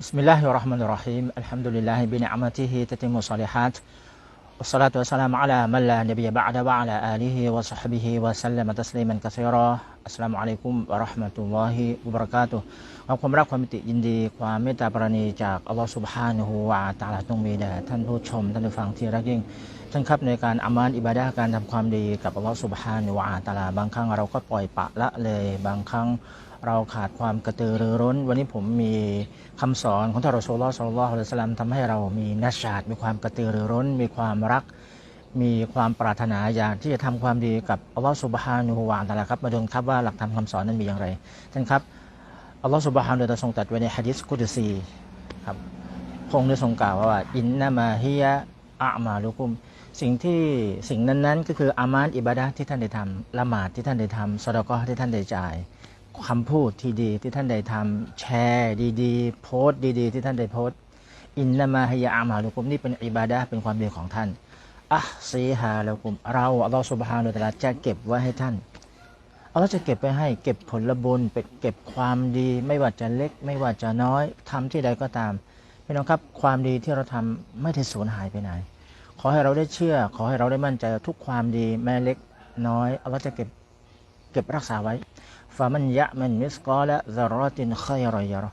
Bismillahirrahmanirrahim. Alhamdulillah bin'amatihi tatimmu salihat. Wassalatu wassalamu ala man la nabiyya ba'da wa ala alihi wa sahbihi wa sallama tasliman katsira. อัสลามุอะลัยกุมวะราะห์มะตุลลอฮิวะบะเราะกาตุฮ์ความความรักความมิติยินดีความเมตตาปราณีจากอัลลอฮฺสุบฮานะฮูวาตาลาจงมีแด่ท่านผู้ชมท่านผู้ฟังที่รักยิ่งท่านครับในการอามานอิบาดะการทําความดีกับอัลลอฮฺสุบฮานะฮูวาตาลาบางครั้งเราก็ปล่อยปะละเลยบางครั้ง เราขาดความกระตือรือร้น วันนี้ผมมีคำสอนของท่านรอซูลลอฮ์สัลลัลลอฮุลสลัมทำให้เรามีนัชชาตมีความกระตือรือร้น มีความรัก มีความปรารถนาอยากที่จะทำความดีกับอัลลอฮฺสุบฮานุฮุวาตะลาครับ มาดูครับว่าหลักธรรมคำสอนนั้นมีอย่างไรท่านครับอัลลอฮฺสุบฮานุตะทรงตรัสไว้ในฮะดิษกุดซีครับพงค์ได้ทรงกล่าวว่าอินนามาฮิยะอามาลุกุมสิ่งที่สิ่งนั้นๆ ก็คืออามานอิบาดะห์ที่ท่านได้ทำละหมาดที่ท่านได้ทำสดกอที่ท่านได้จ่าย คำพูดที่ดีที่ท่านได้ทำแชร์ดีๆ โพสต์ดีๆ ที่ท่านได้โพสต์อินนามาฮิยะอามาลุกุมนี่เป็นอิบาดะเป็นความดีของท่านอัซีฮาล้วกุมเราอัลลอฮฺสุบฮานุตะอาลาจะเก็บไว้ให้ท่านอัลลอฮฺจะเก็บไว้ให้เก็บผลบุญเป็นเก็บความดีไม่ว่าจะเล็ก ไม่ว่าจะน้อยทำที่ใดก็ตามพี่น้องครับความดีที่เราทำไม่ได้สูญหายไปไหน ขอให้เราได้เชื่อ ขอให้เราได้มั่นใจทุกความดีแม้เล็กน้อยอัลลอฮฺจะเก็บเก็บรักษาไว้ ฟามันยะมันมิสกอและซารอตินคอยรอยร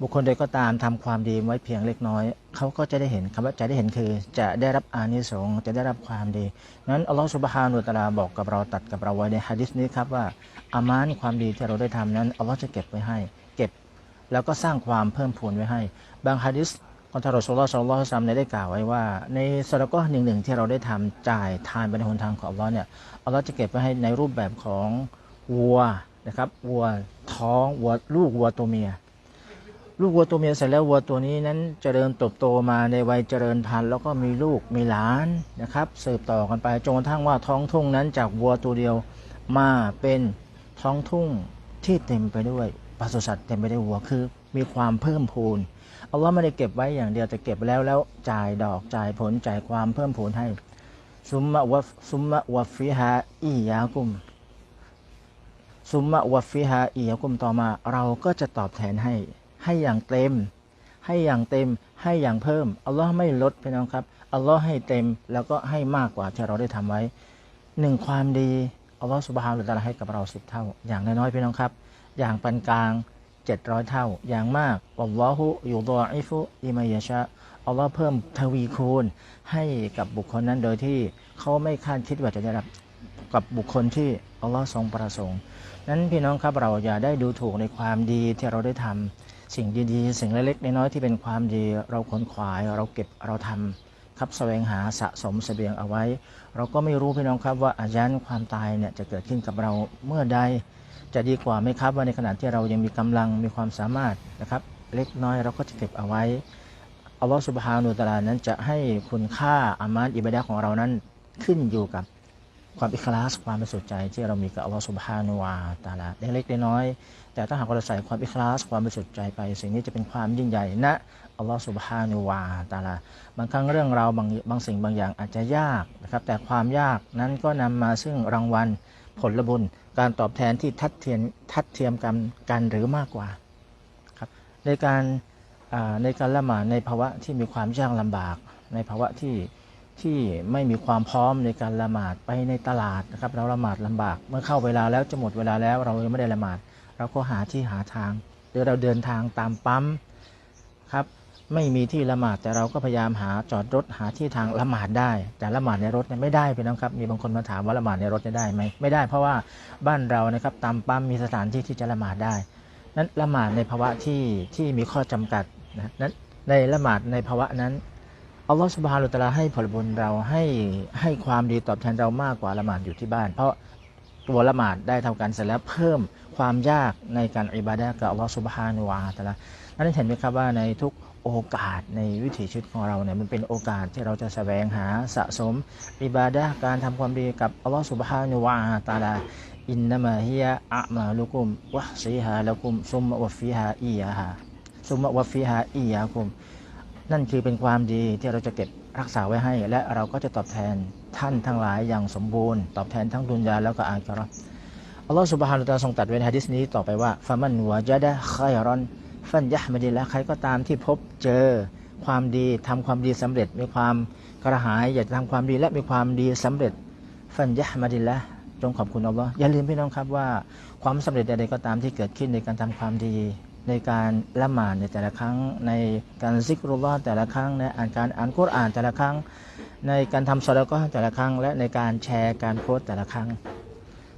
บุคคลใดก็ตามทำความดีไว้เพียงเล็กน้อย เขาก็จะได้เห็นคำว่าจะได้เห็นคือ จะได้รับอานิสงส์จะได้รับความดี นั้นอัลลอฮฺสุบฮานุตะลาบอกกับเราตัดกับเราไว้ในฮะดิษนี้ครับว่าอามานความดีที่เราได้ทำนั้นอัลลอฮฺจะเก็บไว้ให้ เก็บ แล้วก็สร้างความเพิ่มพูนไว้ให้ บางฮะดิษของทารอสุลลอฮ์สัลลัลลอฮุอะลัยฮิวะซัมได้กล่าวไว้ว่า ในสระก็หนึ่งหนึ่งที่เราได้ทำจ่ายทานไปในหนทางของอัลลอฮ์เนี่ยอัลลอฮ์จะเก็บไว้ให้ในรูปแบบของ วัวนะครับวัวท้องวัวลูกวัวตัวเมีย ลูกวัวตัวเมียเสร็จแล้ววัวตัวนี้นั้นเจริญเติบโตมาในวัยเจริญพันธุ์แล้วก็มีลูกมีหลานนะครับสืบต่อกันไปจนกระทั่งว่าท้องทุ่งนั้นจากวัวตัวเดียวมาเป็นท้องทุ่งที่เต็มไปด้วยปศุสัตว์เต็มไปด้วยวัวคือ มีความเพิ่มพูนเอาว่าไม่ได้เก็บไว้อย่างเดียวแต่เก็บแล้วแล้วจ่ายดอกจ่ายผลจ่ายความเพิ่มพูนให้ซุมมะวะซุมมะวะฟิฮาอียากุม ซุมมะวะฟิฮาอียกุมต่อมา เราก็จะตอบแทนให้ ให้อย่างเต็ม ให้อย่างเต็ม ให้อย่างเพิ่ม อัลลอฮ์ไม่ลดพี่น้องครับ อัลลอฮ์ให้เต็มแล้วก็ให้มากกว่าที่เราได้ทำไว้หนึ่งความดี อัลลอฮ์สุบฮานะฮูวะตะลาให้กับเราสิบเท่า อย่างน้อยๆพี่น้องครับ อย่างปานกลางเจ็ดร้อยเท่า อย่างมากอัลลอฮุยูดออิฟุอิมายะชะอัลลอฮ์เพิ่มทวีคูณให้กับบุคคลนั้นโดยที่เขาไม่คาดคิดว่าจะได้รับกับบุคคลที่อัลลอฮ์ทรงประสงค์ นั้นพี่น้องครับเราอย่าได้ดูถูกในความดีที่เราได้ทำสิ่งดีๆ สิ่งเล็กๆน้อยๆที่เป็นความดีเราขนขวายเราเก็บเราทำครับแสวงหาสะสมเสบียงเอาไว้ เราก็ไม่รู้พี่น้องครับว่าอายันความตายเนี่ยจะเกิดขึ้นกับเราเมื่อใดจะดีกว่าไหมครับว่าในขณะที่เรายังมีกำลังมีความสามารถนะครับเล็กน้อยเราก็จะเก็บเอาไว้อัลลอฮฺสุบฮานุตะอาลานั้นจะให้คุณค่าอามานอิบาดะห์ของเรานั้นขึ้นอยู่กับ ความอิคลาสความบริสุทธิ์ใจที่เรามีกับอัลลอฮฺสุบฮานุวาตาลาเล็กๆน้อยๆแต่ถ้าหากเราใส่ความอิคลาสความบริสุทธิ์ใจไป สิ่งนี้จะเป็นความยิ่งใหญ่นะอัลลอฮฺสุบฮานุวาตาลาบางครั้งเรื่องราวบางบางสิ่งบางอย่างอาจจะยากนะครับแต่ความยากนั้นก็นำมาซึ่งรางวัลผลบุญการตอบแทนที่ทัดเทียมทัดเทียมกันกันหรือมากกว่าครับในการในการละหมาดในภาวะที่มีความยากลำบาก ในภาวะที่ ที่ไม่มีความพร้อมในการละหมาดไปในตลาดนะครับ เราละหมาดลำบาก เมื่อเข้าเวลาแล้วจะหมดเวลาแล้ว เรายังไม่ได้ละหมาด เราก็หาที่หาทางหรือเราเดินทางตามปั๊มครับไม่มีที่ละหมาดแต่เราก็พยายามหาจอดรถหาที่ทางละหมาดได้ แต่ละหมาดในรถเนี่ยไม่ได้พี่น้องครับ มีบางคนมาถามว่าละหมาดในรถจะได้ไหมไม่ได้เพราะว่าบ้านเรานะครับตามปั๊มมีสถานที่ที่จะละหมาดได้ นั้นละหมาดในภาวะที่ที่มีข้อจำกัดนะนั้นในละหมาดในภาวะนั้น อัลลอฮฺสุบฮานุตะลาให้ผลบุญเราให้ให้ความดีตอบแทนเรามากกว่าละหมาดอยู่ที่บ้าน เพราะตัวละหมาดได้เท่ากันเสร็จแล้วเพิ่มความยากในการอิบาดะกับอัลลอฮฺสุบฮานุวาตะลานั้นเห็นไหมครับว่าในทุกโอกาสในวิถีชีวิตของเราเนี่ยมันเป็นโอกาสที่เราจะแสวงหาสะสมอิบาดะการทำความดีกับอัลลอฮฺสุบฮานุวาตะลาอินนามาฮิยะอะมาลุกุมวะซีฮาลุกุมซุมมะวะฟีฮาอียาฮาซุมมะวะฟีฮาอียากุม นั่นคือเป็นความดีที่เราจะเก็บรักษาไว้ให้ และเราก็จะตอบแทนท่านทั้งหลายอย่างสมบูรณ์ ตอบแทนทั้งดุนยาแล้วก็อาคิเราะห์อัลลอฮฺสุบฮานุตาทรงตรัสไว้ในฮะดิษนี้ต่อไปว่าฟะมันวะจดะคยรอนฟันยะมดิลละใครก็ตามที่พบเจอความดีทำความดีสำเร็จ มีความกระหายอยากจะทำความดีและมีความดีสำเร็จฟันยะมดิลละจงขอบคุณอัลลอฮ์อย่าลืมพี่น้องครับว่า ความสำเร็จใดๆก็ตามที่เกิดขึ้นในการทำความดี ในการละหมาดในแต่ละครั้ง ในการซิกรุลลอฮ์แต่ละครั้งในอ่านการอ่านกุรอานแต่ละครั้ง ในการทำสอดก็แต่ละครั้ง และในการแชร์การโพสต์แต่ละครั้ง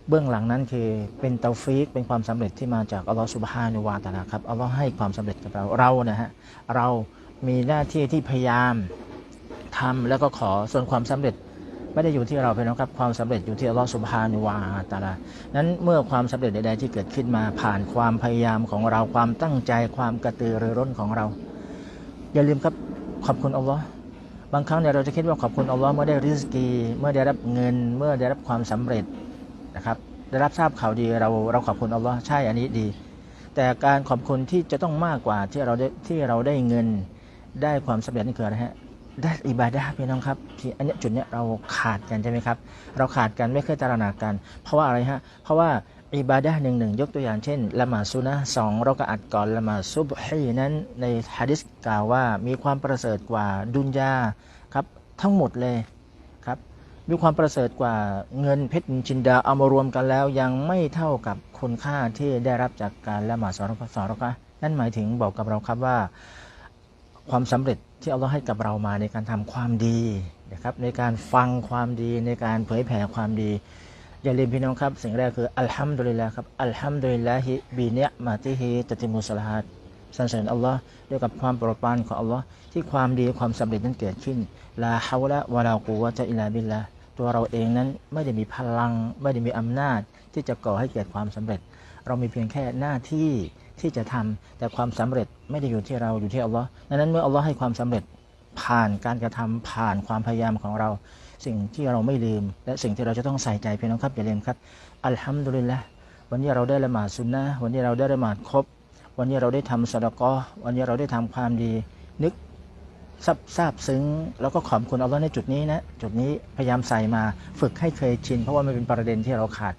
เบื้องหลังนั้นคือเป็นเตาฟีกเป็นความสำเร็จที่มาจากอัลลอฮฺสุบฮานุวาตะลาครับอัลลอฮ์ให้ความสำเร็จกับเราเรานะฮะเรามีหน้าที่ที่พยายามทำแล้วก็ขอส่วนความสำเร็จ ไม่ได้อยู่ที่เราเพียงนะครับความสำเร็จอยู่ที่อัลลอฮฺสุบฮานุวาตะลานั้นเมื่อความสำเร็จใดๆที่เกิดขึ้นมาผ่านความพยายามของเราความตั้งใจความกระตือรือร้นของเรา อย่าลืมครับขอบคุณอัลลอฮ์บางครั้งเนี่ยเราจะคิดว่าขอบคุณอัลลอฮ์เมื่อได้ริสกี เมื่อได้รับเงิน เมื่อได้รับความสำเร็จนะครับ ได้รับทราบข่าวดีเราเราขอบคุณอัลลอฮ์ใช่อันนี้ดี แต่การขอบคุณที่จะต้องมากกว่าที่เราได้ที่เราได้เงินได้ความสำเร็จนี่คืออะไรฮะ ได้อิบาดะพี่น้องครับที่อันเนี้ยจุดเนี้ยเราขาดกันใช่ไหมครับ เราขาดกันไม่เคยตระหนักกัน เพราะว่าอะไรฮะ เพราะว่าอิบาดะหนึ่งหนึ่งยกตัวอย่างเช่นละหมาดซุนะสองเราก็อัดก่อนละหมาดซุบฮีนั้นในฮะดิษกล่าวว่ามีความประเสริฐกว่าดุนยาครับทั้งหมดเลยครับมีความประเสริฐกว่าเงินเพชรจินดาเอามารวมกันแล้วยังไม่เท่ากับคุณค่าที่ได้รับจากการละหมาดสองรกะสองรอกะนั่นหมายถึงบอกกับเราครับว่า ความสำเร็จ ที่อัลลอฮ์ให้กับเรามาในการทำความดีนะครับในการฟังความดีในการเผยแผ่ความดี อย่าลืมพี่น้องครับสิ่งแรกคืออัลฮัมดุลิลลาห์ครับอัลฮัมดุลิลลาฮิบีเนะมาติฮิตติมุสลาฮัดสรรเสริญอัลลอฮ์ด้วยกับความโปรดปรานของอัลลอฮ์ที่ความดีความสำเร็จนั้นเกิดขึ้นลาฮาวละวะลากูวะจะอิลาบิลลาตัวเราเองนั้นไม่ได้มีพลัง ไม่ได้มีอำนาจที่จะก่อให้เกิดความสำเร็จ เรามีเพียงแค่หน้าที่ ที่จะทำแต่ความสำเร็จไม่ได้อยู่ที่เราอยู่ที่อัลลอฮ์ดังนั้นเมื่ออัลลอฮ์ให้ความสำเร็จผ่านการกระทำผ่านความพยายามของเรา สิ่งที่เราไม่ลืม และสิ่งที่เราจะต้องใส่ใจพี่น้องครับอย่าลืมครับอัลฮัมดุลิลละวันนี้เราได้ละหมาดซุนนะวันนี้เราได้ละหมาดครบ วันนี้เราได้ทำสะดกอวันนี้เราได้ทำความดีนึกซับซาบซึ้งแล้วก็ขอบคุณอัลลอฮ์ในจุดนี้นะ จุดนี้พยายามใส่มาฝึกให้เคยชิน เพราะว่ามันเป็นประเด็นที่เราขาด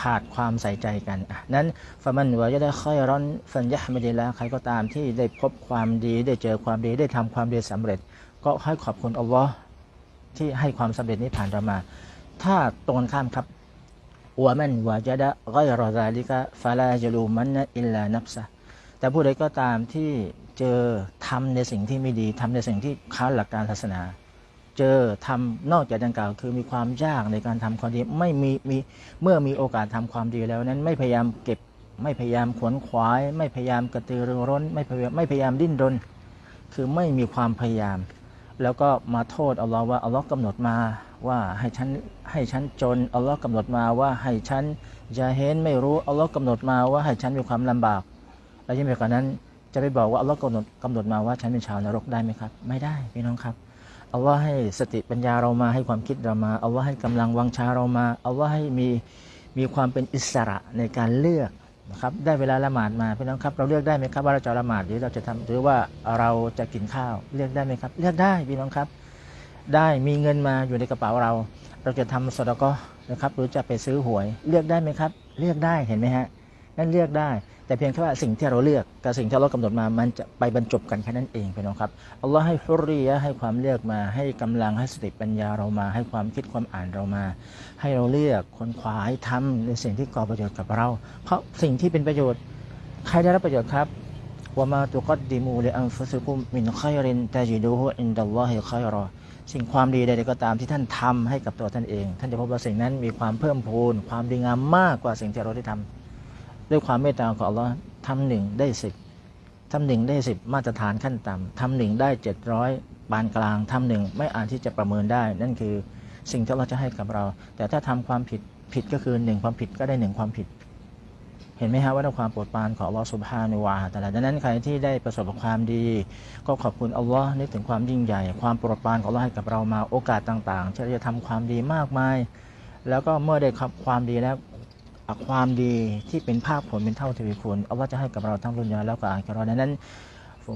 ขาดความใส่ใจกันนั้นฟะมันวะยะได้ค่อยร้อนฟันยะห์มดิลละใครก็ตามที่ได้พบความดีได้เจอความดีได้ทำความดีสำเร็จ ก็ให้ขอบคุณอัลลอฮ์ที่ให้ความสำเร็จนี้ผ่านเรามา ถ้าตรงข้ามครับวะมันวะจะดะไกรอซาลิกะฟาลาจลูมันนะอิลลานับซะแต่ผู้ใดก็ตามที่เจอทำในสิ่งที่ไม่ดีทำในสิ่งที่ค้านหลักการศาสนา เจอทำนอกจากดังกล่าว คือมีความยากในการทำความดีไม่มีมีเมื่อมีโอกาสทำความดีแล้วนั้นไม่พยายามเก็บไม่พยายามขวนขวาย ไม่พยายามกระตือรือร้น ไม่พยายามไม่พยายามดิ้นรน คือไม่มีความพยายาม แล้วก็มาโทษอัลลอฮ์ว่าอัลลอฮ์กำหนดมาว่าให้ฉันให้ฉันจนอัลลอฮ์กำหนดมาว่าให้ฉันจะเห็นไม่รู้อัลลอฮ์กำหนดมาว่าให้ฉันมีความลำบากและยิ่งไปกว่านั้นจะไปบอกว่าอัลลอฮ์กำหนดกำหนดมาว่าฉันเป็นชาวนรกได้ไหมครับ ไม่ได้พี่น้องครับ อัลลอฮ์ให้สติปัญญาเรามาให้ความคิดเรามาอัลลอฮ์ให้กำลังวังชาเรามาอัลลอฮ์ให้มีมีความเป็นอิสระในการเลือกนะครับได้เวลาละหมาดมาพี่น้องครับเราเลือกได้ไหมครับว่าเราจะละหมาดหรือเราจะทำหรือว่าเราจะกินข้าวเลือกได้ไหมครับ เลือกได้พี่น้องครับ ได้มีเงินมาอยู่ในกระเป๋าเรา เราจะทำสดก็นะครับหรือจะไปซื้อหวย เลือกได้ไหมครับ เลือกได้เห็นไหมฮะ นั่นเลือกได้ แต่เพียงแค่ว่าสิ่งที่เราเลือกกับสิ่งที่เรากำหนดมามันจะไปบรรจบกันแค่นั้นเองพี่น้องครับอัลลอฮ์ให้ฮุรียะให้ความเลือกมา ให้กำลังให้สติปัญญาเรามา ให้ความคิดความอ่านเรามา ให้เราเลือกคนขวายทำในสิ่งที่ก่อประโยชน์กับเรา เพราะสิ่งที่เป็นประโยชน์ใครได้รับประโยชน์ครับว่ามาตุกดดิมูเลอันฟุสุกุมมินไครินตาจิดูฮุอินดัลลอฮิไครอสิ่งความดีใดๆก็ตามที่ท่านทำให้กับตัวท่านเอง ท่านจะพบว่าสิ่งนั้นมีความเพิ่มพูน ความดีงามมากกว่าสิ่งที่เราได้ทำ ด้วยความเมตตาของอัลลอฮ์ทำหนึ่งได้สิบทำหนึ่งได้สิบมาตรฐานขั้นต่ำทำหนึ่งได้เจ็ดร้อยปานกลางทำหนึ่งไม่อาจที่จะประเมินได้ นั่นคือสิ่งที่เราจะให้กับเรา แต่ถ้าทำความผิดผิดก็คือหนึ่งความผิดก็ได้หนึ่งความผิด เห็นไหมฮะว่าด้วยความโปรดปรานของอัลลอฮ์สุบฮานุวาแต่ละดังนั้นใครที่ได้ประสบความดี ก็ขอบคุณอัลลอฮ์นึกถึงความยิ่งใหญ่ ความโปรดปรานของอัลลอฮ์ให้กับเรามาโอกาสต่างๆที่เราจะทำความดีมากมาย แล้วก็เมื่อได้รับความดีแล้ว ความดีที่เป็นภาคผลเป็นเท่าทวีคูณอัลลอฮ์จะให้กับเราทั้งดุนยาแล้วก็อาคิเราะห์ดังนั้น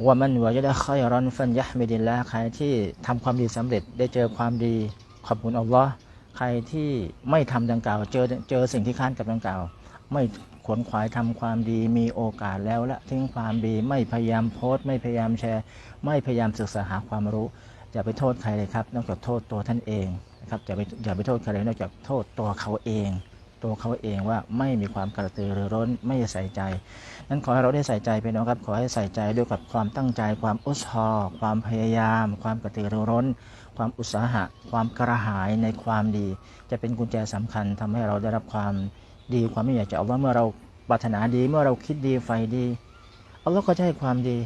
ว่ามันวะยะดะคอยรอนฟันยะมิดิลละใครที่ทำความดีสำเร็จได้เจอความดีขอบคุณอัลลอฮ์ใครที่ไม่ทำดังกล่าว เจอเจอสิ่งที่ค้านกับดังกล่าว ไม่ขวนขวายทำความดีมีโอกาสแล้วละทิ้งความดีไม่พยายามโพสต์ไม่พยายามแชร์ ไม่พยายามศึกษาหาความรู้อย่าไปโทษใครเลยครับ นอกจากโทษตัวท่านเองนะครับอย่าไปอย่าไปโทษใครเลยนอกจากโทษตัวเขาเอง ตัวเขาเองว่าไม่มีความกระตือรือร้นไม่ใส่ใจ นั้นขอให้เราได้ใส่ใจไปนะครับ ขอให้ใส่ใจด้วยกับความตั้งใจ ความอุตสาห์ความพยายาม ความกระตือรือร้น ความอุตสาหะ ความกระหายในความดี จะเป็นกุญแจสำคัญทำให้เราได้รับความดีความไม่อยากจะเอาว่าเมื่อเราปรารถนาดีเมื่อเราคิดดีไฟดีอัลลอฮ์ก็จะให้ความดี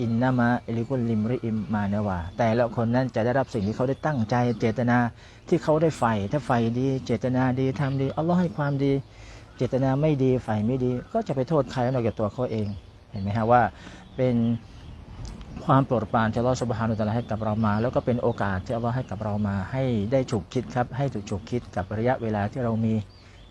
อินนามาอิลิกุลลิมริอิมมาเนวาแต่ละคนนั้นจะได้รับสิ่งที่เขาได้ตั้งใจเจตนาที่เขาได้ใฝ่ถ้าใฝ่ดีเจตนาดีทำดีอัลลอฮ์ให้ความดี เจตนาไม่ดีใฝ่ไม่ดี ก็จะไปโทษใครนอกจากตัวเขาเอง เห็นไหมฮะว่าเป็นความโปรดปรานที่อัลลอฮ์สุบฮานุตะลาให้กับเรามา แล้วก็เป็นโอกาสที่อัลลอฮ์ให้กับเรามา ให้ได้ฉุกคิดครับให้ถูกฉุกคิดกับระยะเวลาที่เรามี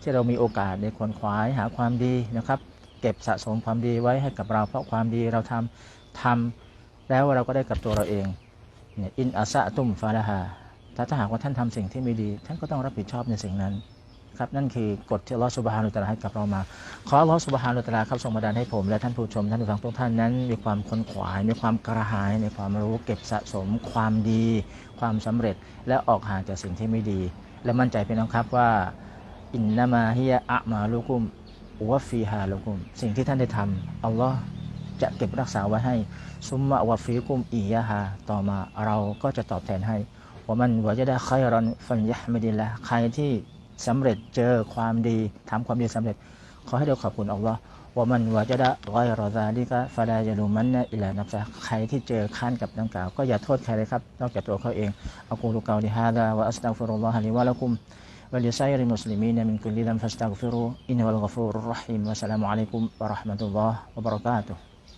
ที่เรามีโอกาสในควนขวายหาความดีนะครับ เก็บสะสมความดีไว้ให้กับเราเพราะความดีเราทำ ทำแล้วเราก็ได้กับตัวเราเองเนี่ยอินอาซะตุมฟาลาฮาถ้าถ้าหากว่าท่านทำสิ่งที่ไม่ดี ท่านก็ต้องรับผิดชอบในสิ่งนั้นครับนั่นคือกฎที่ลอสุบฮานุตะลาให้กับเรามา ขอลอสุบฮานุตะลาครับทรงบันดาลให้ผม และท่านผู้ชมท่านผู้ฟังทุกท่านนั้น มีความค้นขวาย มีความกระหายในความรู้เก็บสะสม ความดี ความสำเร็จและออกห่างจากสิ่งที่ไม่ดี และมั่นใจเป็นน้องครับว่า อินนามาฮิยะอะมาลุกุมวฟีฮาลุกุม สิ่งที่ท่านได้ทำอัลลอฮ์ จะเก็บรักษาไว้ให้ ซุมมะวะฟีกุมอียะฮาต่อมาเราก็จะตอบแทนให้ว่ามันวะจะได้ใครรอนฟันยะไม่ดีละใครที่สำเร็จเจอความดีทำความดีสำเร็จ ขอให้เราขอบคุณอัลลอฮ์ว่ามันวะจะได้ร้อยรอซาดีกะฟาดายาลูมันนะอิลานับซะใครที่เจอขั้นกับดังกล่าวก็อย่าโทษใครเลยครับ นอกจากตัวเขาเองอักูลุกาลิฮาดาวะอัสตัฆฟิรุลลอฮะลิวะละกุม ولسائر المسلمين من كل ذنب فاستغفروا إنه الغفور الرحيم والسلام عليكم ورحمة الله وبركاته